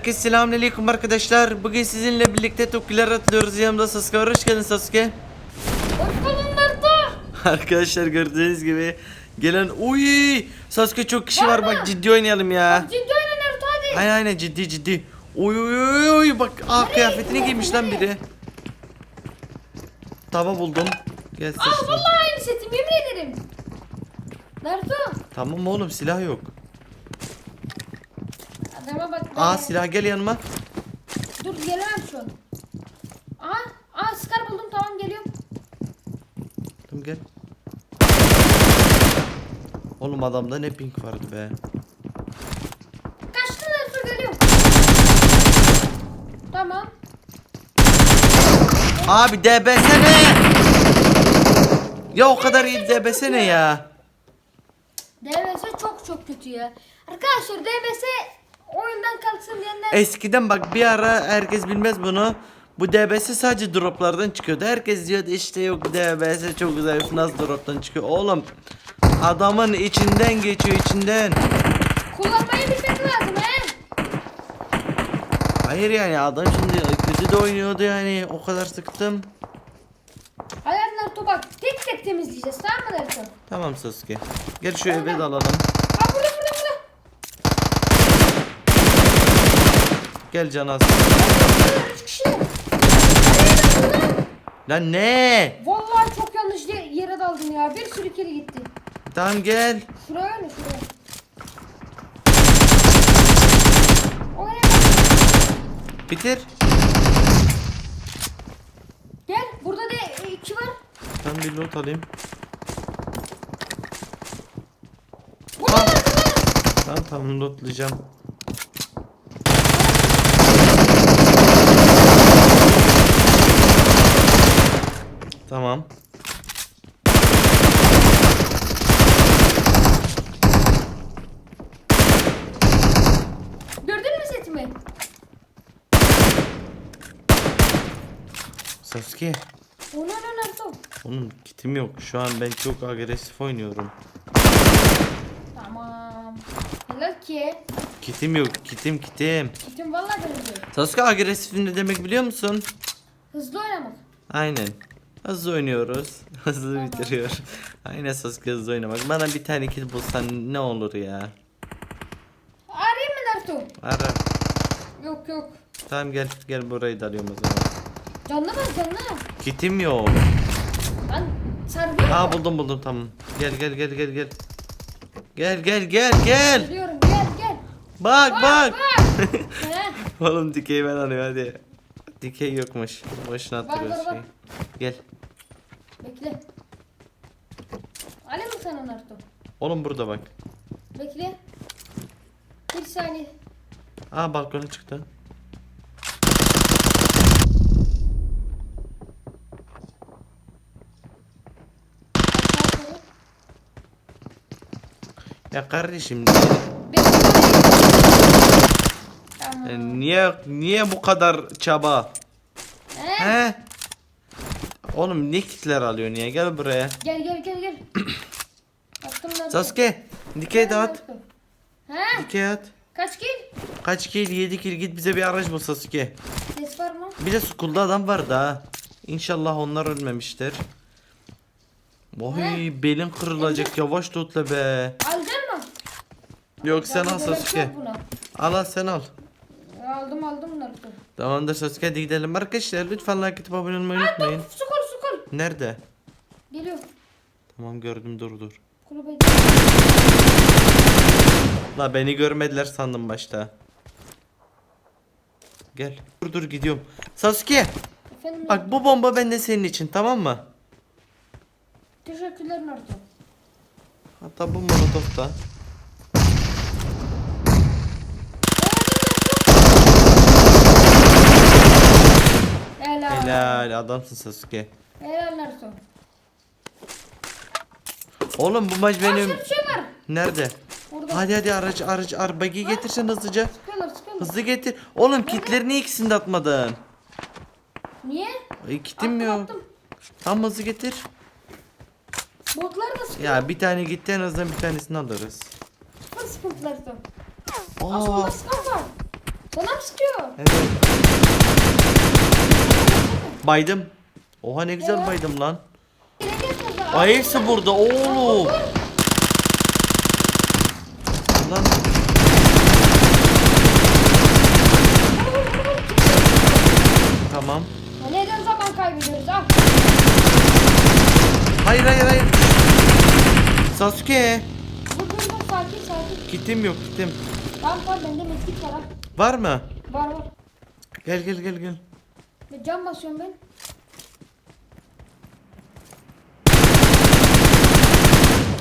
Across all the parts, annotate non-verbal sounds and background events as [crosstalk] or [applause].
Herkese selamünaleyküm arkadaşlar. Bugün sizinle birlikte Tokiler atılıyoruz. Yanımda Sasuke var. Hoş geldin Sasuke. [laughs] Arkadaşlar gördüğünüz gibi gelen uy Sasuke çok kişi var bak ciddi oynayalım ya. Ciddi oyna Naruto hadi. Aynen aynen ciddi ciddi. Uy uy uy uy bak aa kıyafetini giymiş lan biri. Tava buldum. Gel Aa seçtim. vallahi aynı setim yemin ederim. Naruto. Tamam oğlum silah yok. Adama bak. Aa silah gel yanıma. Dur gelemem şu an. Aa, aa Scar buldum tamam geliyorum. Tamam gel. Oğlum adamda ne pink vardı be. Kaçtı Naruto geliyorum. Tamam. Abi DB'sene. Ya o kadar iyi DB'sene ya. DBS çok çok kötü ya. Arkadaşlar DBS diyenler. Eskiden bak bir ara herkes bilmez bunu. Bu DBS sadece droplardan çıkıyordu. Herkes diyordu işte yok DBS çok zayıf nasıl droptan çıkıyor. Oğlum adamın içinden geçiyor içinden. Kullanmayı bilmek lazım he. Hayır yani adam şimdi kötü de oynuyordu yani o kadar sıktım. Hayır Naruto bak tek tek temizleyeceğiz tamam mı Naruto? Tamam Sasuke. Gel şu eve de alalım. Aa burada burada burada. Gel. Üç kişi. Lan ne? Vallahi çok yanlış ye- yere daldım ya. Bir sürü kere gitti. Tamam gel. Şuraya ne şuraya. Bitir. Gel burada da e, iki var. Ben bir loot alayım. Tamam tamam lootlayacağım. Tamam. Gördün mü setimi? Sasuke. O ne lan? Onun kitim yok. Şu an ben çok agresif oynuyorum. Tamam. Helal ki. Kitim yok. Kitim kitim. Setim vallahi dönüyor. Sasuke agresif ne demek biliyor musun? Hızlı oynamak. Aynen. Hızlı oynuyoruz. [laughs] Hızlı bitiriyor. Aynen Sasuke hızlı oynamak. Bana bir tane kill bulsan ne olur ya. Arayayım mı Naruto? Ara. Yok yok. Tamam gel gel burayı da alıyorum o zaman. Canlı var canlı. Kitim yok. Lan sarılıyor Aa buldum buldum tamam. Gel gel gel gel gel. Gel gel gel gel. Geliyorum gel gel. Bak bak. bak. [laughs] He. Oğlum dikeyi ben alıyorum hadi. Dikey yokmuş. Boşuna Bak, attırıyoruz bak, şeyi. Gel. Bekle. Alayım mı sana Naruto? Oğlum burada bak. Bekle. Bir saniye. Aa balkona çıktı. Ya kardeşim Bekle. Tamam. e, niye niye bu kadar çaba? He? He? Oğlum ne kitler alıyorsun ya? Gel buraya. Gel gel gel gel. [clears throat] Attım Naruto. Sasuke, dikey de at. He? Dikey at. Kaç kill? Kaç kill? 7 kill git bize bir araç bul Sasuke. Ses var mı? Bir de school'da adam vardı ha. İnşallah onlar ölmemiştir. Oy belin kırılacak yavaş tutla be. Alacaksın mı? Yok sen al Sasuke. Al al sen al. Aldım aldım Naruto. Tamamdır Sasuke hadi gidelim arkadaşlar. Lütfen like atıp abone olmayı unutmayın. Nerede? Geliyor. Tamam gördüm dur dur. Kulübe. La beni görmediler sandım başta. Gel. Dur dur gidiyorum. Sasuke Efendim bak bu bomba bende senin için tamam mı? Teşekkürler Naruto. Hatta bu molotof da. Helal. Helal adamsın Sasuke. Helal Naruto. Oğlum bu maç Benim... benim. bir şey var. Nerede? Burada. Hadi hadi araç araç arabayı getirsen hızlıca. Sıkıyorlar sıkıyorlar. Hızlı getir. Oğlum kitlerini ikisini de atmadın. Niye? Ay kitim yok. attım. Tam hızlı getir. Botlar da sıkıyor. Ya bir tane gitti en azından bir tanesini alırız. Sıkın sıkıntılar da. Aa, Aslında sıkan var. Sana mı sıkıyor? Evet. Baydım. Oha ne güzel baydım lan. Ay hepsi burada oğlum. Lan tamam. Ya neden zaman kaybediyoruz al. Hayır hayır hayır. Sasuke. Dur dur dur sakin sakin. Kitim yok kitim. Tamam tamam bende medkit var ha. Var mı? Var var. Gel gel gel gel. Ve cam basıyorum ben.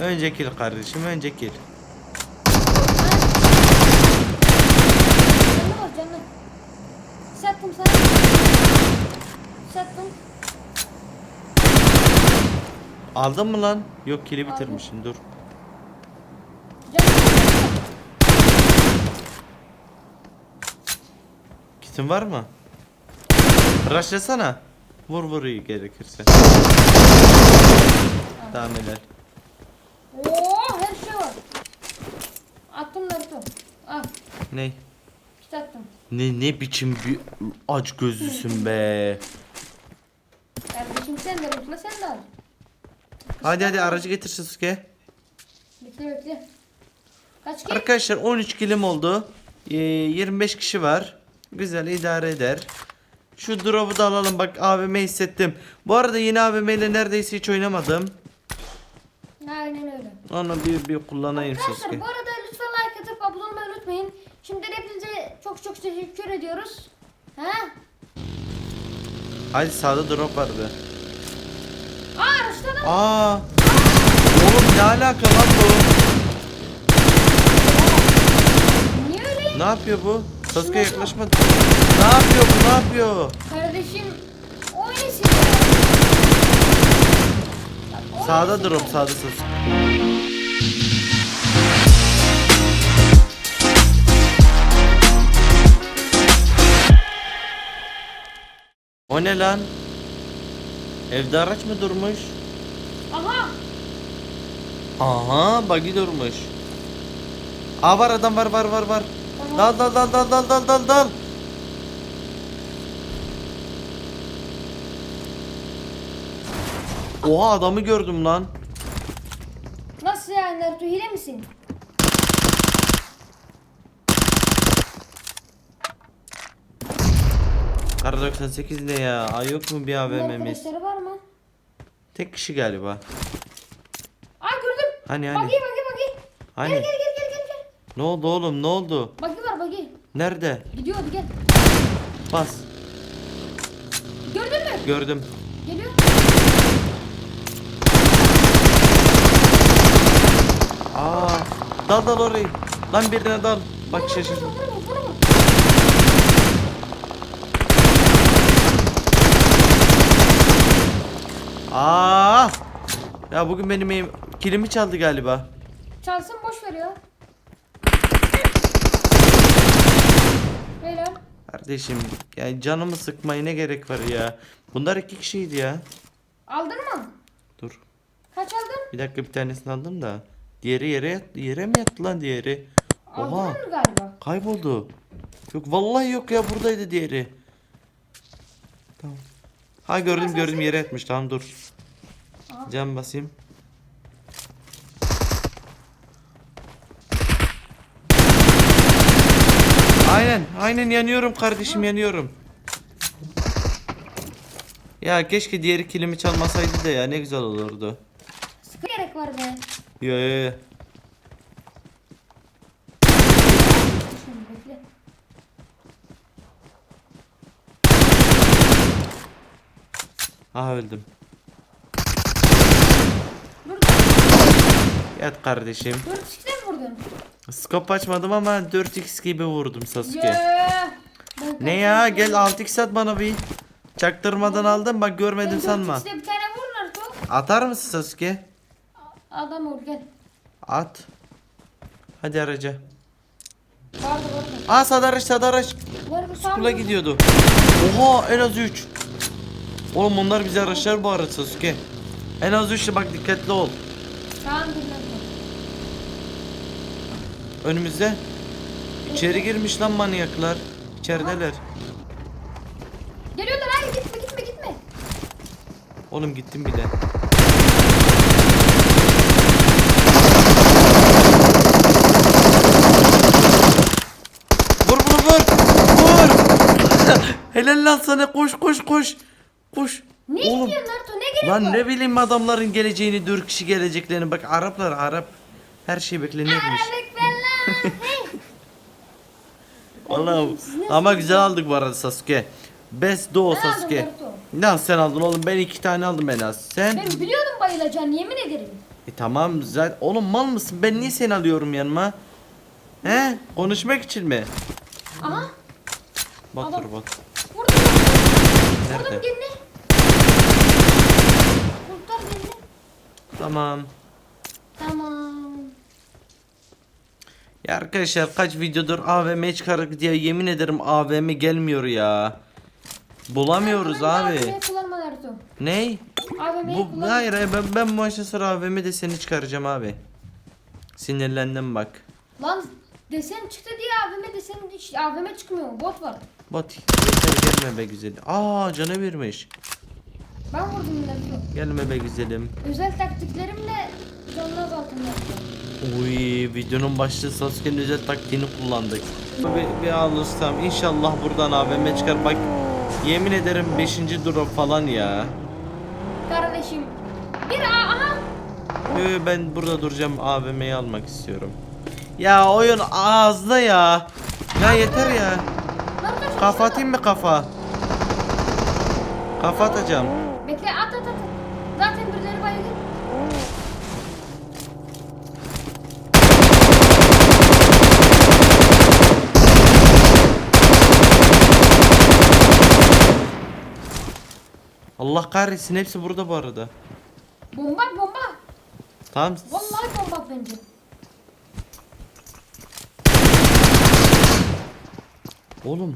Önce kill kardeşim önce kill. Canlı var canlı. Sattım sana. Sattım. Aldın mı lan? Yok kill'i bitirmişsin dur. Canlı. Kitin var mı? Rushlasana. Vur vur iyi gerekirse. Tamam helal. Oo her şey var. Attım Naruto. Al. Ne? Kit attım. Ne ne biçim bir aç gözlüsün be. Kardeşim sen de mutlu sen de al. Hadi hadi aracı getir Sasuke. Bekle bekle. Kaç ki? Arkadaşlar 13 kilim oldu. Ee, 25 kişi var. Güzel idare eder. Şu drop'u da alalım bak AVM hissettim. Bu arada yeni AVM ile neredeyse hiç oynamadım. Aynen öyle. Onu bir bir kullanayım Arkadaşlar Sasuke. bu arada lütfen like atıp abone olmayı unutmayın. Şimdiden hepinize çok çok teşekkür ediyoruz. Ha? Hadi sağda drop vardı. Aa araçta da. Aa! Oğlum ne alaka lan? Niye öyle? Ne yapıyor bu? Sasuke yaklaşmadı. Ne yapıyor bu? Ne yapıyor? Kardeşim oynasın. Sağda drop sağda Sasuke. O ne lan? Evde araç mı durmuş? Aha. Aha buggy durmuş. Aa var adam var var var var. Dal dal dal dal dal dal dal dal. Oha adamı gördüm lan. Nasıl yani Naruto hile misin? Kar 98 ne ya? Ay yok mu bir AVM'miz? arkadaşları var mı? Tek kişi galiba. Aa gördüm. Hani Bagi hani? bagi bagi. Hani? Gel gel gel gel gel. gel. Ne oldu oğlum ne oldu? Bagi var bagi. Nerede? Gidiyor hadi gel. Bas. Gördün mü? Gördüm. Geliyor. Aa, dal dal orayı. Lan birine dal. Bak şaşırdım. Vurma, vurma, vurma. Aa! Ya bugün benim eğim kilimi çaldı galiba. Çalsın boş ver ya. Beyler. Kardeşim yani canımı sıkmaya ne gerek var ya? Bunlar iki kişiydi ya. Aldın mı? Dur. Kaç aldın? Bir dakika bir tanesini aldım da. Diğeri yere yat, yere mi yattı lan diğeri? Oha. Aldın mı galiba? Kayboldu. Yok vallahi yok ya buradaydı diğeri. Tamam. Ha gördüm gördüm yere yatmış. Tamam dur. Cam basayım. Aynen, aynen yanıyorum kardeşim yanıyorum. Ya keşke diğeri kilimi çalmasaydı da ya ne güzel olurdu. Sıkı gerek var be. Yo yo yo. Şimdi bekle. Aha öldüm. Dur. Yat kardeşim. Dur çıktı mı vurdun? Skop açmadım ama 4x gibi vurdum Sasuke. Yeah. Ne ya gel 6x at bana bir. Çaktırmadan aldım bak görmedin Ben sanma. dört X'de bir tane vur Naruto. Atar mısın Sasuke? Adam vur gel. At. Hadi araca. Vardı vardı. Aa sağda araç sağda araç. Var bir sağ Kula gidiyordu. Oha en az 3. Oğlum onlar bize araçlar bu arada Sasuke. En az 3 bak dikkatli ol. Tamam. Önümüzde. İçeri girmiş lan manyaklar. İçerideler. Geliyorlar hayır gitme gitme gitme. Oğlum gittim bile. Vur bunu vur. Vur. [laughs] Helal lan sana koş koş koş. Koş. Ne Oğlum. istiyorsun Naruto ne gerek Lan var? ne bileyim adamların geleceğini, dört kişi geleceklerini. Bak Araplar Arap. Her şey lan. [laughs] Hey. Vallahi siz ne ama güzel aldık bu arada Sasuke. Best Doğu Ben aldım Sasuke. Naruto. Ne sen aldın oğlum? Ben iki tane aldım en az. Sen? Ben biliyordum bayılacağını yemin ederim. E tamam zaten oğlum mal mısın? Ben niye seni alıyorum yanıma? He? Konuşmak için mi? Aha Bak Adam- dur bak. Vurdum. Nerede? Gelini. Kurtar gelini. Tamam. Tamam. Ya arkadaşlar kaç videodur AVM çıkarık diye yemin ederim AVM gelmiyor ya. Bulamıyoruz abi. AVM'yi kullanma Naruto. Ney? AVM'yi Bu kullanma. hayır hayır ben ben bu maçtan sonra AVM'de seni çıkaracağım abi. Sinirlendim bak. Lan desen çıktı diye AVM desen hiç AVM çıkmıyor. Bot var. Bot yeter gelme be güzelim. Aa canı vermiş. Ben vurdum Naruto. Gelme be güzelim. Özel taktiklerimle canını azalttım Naruto. Uy videonun başlığı Sasuke'nin özel taktiğini kullandık. Bir, bir alırsam inşallah buradan AVM çıkar. Bak yemin ederim 5. drop falan ya. Kardeşim. Bir A aha. Yo, ben burada duracağım AVM'yi almak istiyorum. Ya oyun ağızda ya. Ya yeter ya. Kafa atayım mı kafa? Kafa atacağım. Bekle at at at. Zaten birileri baygın. Allah kahretsin hepsi burada bu arada. Bomba bomba. Tamam. Vallahi bomba bence. Oğlum.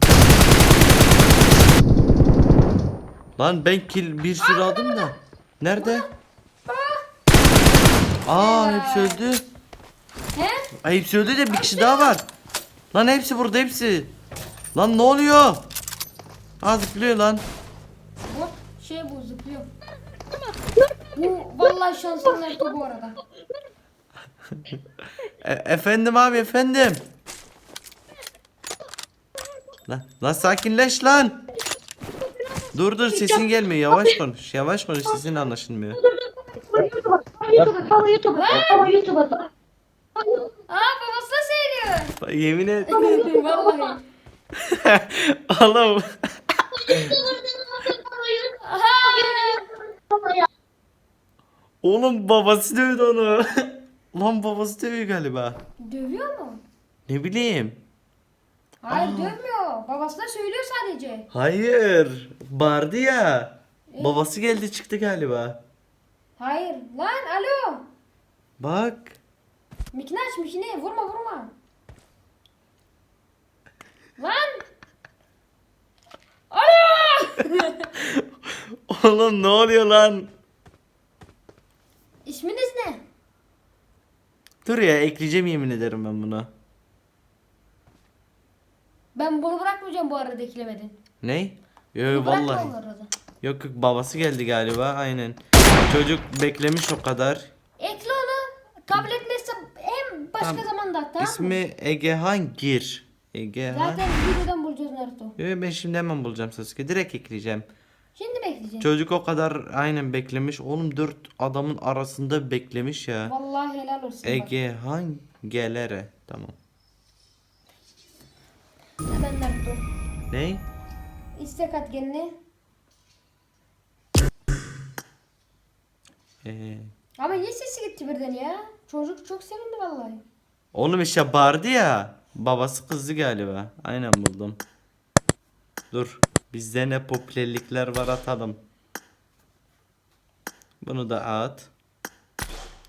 Lan ben kill bir sürü aldım da. Nerede? Aa hepsi öldü. He? Ay hepsi öldü de bir kişi daha var. Lan hepsi burada hepsi. Lan ne oluyor? Aa zıplıyor lan. Bot şey bu zıplıyor. Bu vallahi Naruto bu arada. E- efendim abi efendim. Lan, lan sakinleş lan. Dur dur sesin gelmiyor yavaş konuş yavaş konuş sesin anlaşılmıyor. Baba YouTube'a, baba YouTube'a. Aa babası da söylüyor. Bak, Yemin et. vallahi. [laughs] Oğlum. Oğlum babası dövdü onu. [laughs] Lan babası dövüyor galiba. Dövüyor mu? Ne bileyim. Hayır dövmüyor. Babası da söylüyor sadece. Hayır. Bağırdı ya. Babası geldi çıktı galiba. Hayır. Lan alo. Bak. Mikini aç mikini. Vurma vurma. Lan. Alo. [laughs] Oğlum ne oluyor lan? İsminiz ne? Dur ya ekleyeceğim yemin ederim ben bunu. Ben bunu bırakmayacağım bu arada eklemedin. Ney? Yo vallahi. Yok yok babası geldi galiba aynen. Çocuk beklemiş o kadar. Ekle onu. Kabul etmezse hem başka Tamam. zamanda at, tamam mı? İsmi Egehan Gir. Egehan. Zaten videodan bulacağız Naruto. Yo ben şimdi hemen bulacağım Sasuke. Direkt ekleyeceğim. Şimdi bekleyeceğim. Çocuk o kadar aynen beklemiş. Oğlum dört adamın arasında beklemiş ya. Vallahi helal olsun. Egehan Gelere. Tamam. Naruto. Ney? İstek at kendine. Ee, Ama niye sesi gitti birden ya? Çocuk çok sevindi vallahi. oğlum işte bağırdı ya. Babası kızdı galiba. Aynen buldum. Dur. Bizde ne popülerlikler var atalım. Bunu da at.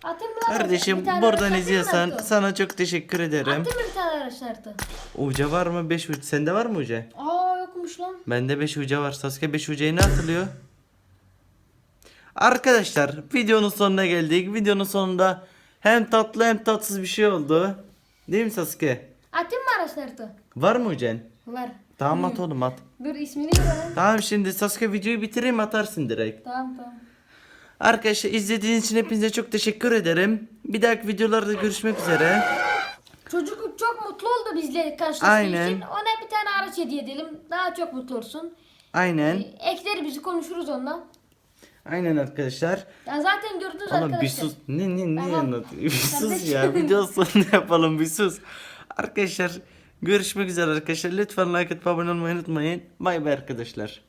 Atayım Kardeşim Bir tane buradan izliyorsan sana çok teşekkür ederim. Atayım mı bir tane araç Naruto? Uca var mı? 5 uca. Sende var mı uca? Aa yokmuş lan. Bende 5 uca var. Sasuke 5 ucayı ne hatırlıyor? Arkadaşlar videonun sonuna geldik. Videonun sonunda hem tatlı hem tatsız bir şey oldu. Değil mi Sasuke? Atayım mı araç Naruto? Var mı ucan? Var. Tamam at oğlum at. Dur ismini ver. Tamam şimdi Sasuke videoyu bitireyim atarsın direkt. Tamam tamam. Arkadaşlar izlediğiniz için hepinize çok teşekkür ederim. Bir dahaki videolarda görüşmek üzere. Çocuk çok mutlu oldu bizle karşılaştığı Aynen. için. Ona bir tane araç hediye edelim. Daha çok mutlu olsun. Aynen. Ekleri bizi konuşuruz onunla. Aynen arkadaşlar. Ya zaten gördünüz Oğlum arkadaşlar. bir sus. Ne ne ne Tamam. anlatıyor? Bir sus ya. Video sonunda yapalım bir sus. Arkadaşlar görüşmek üzere arkadaşlar. Lütfen like atıp abone olmayı unutmayın. Bay bay arkadaşlar.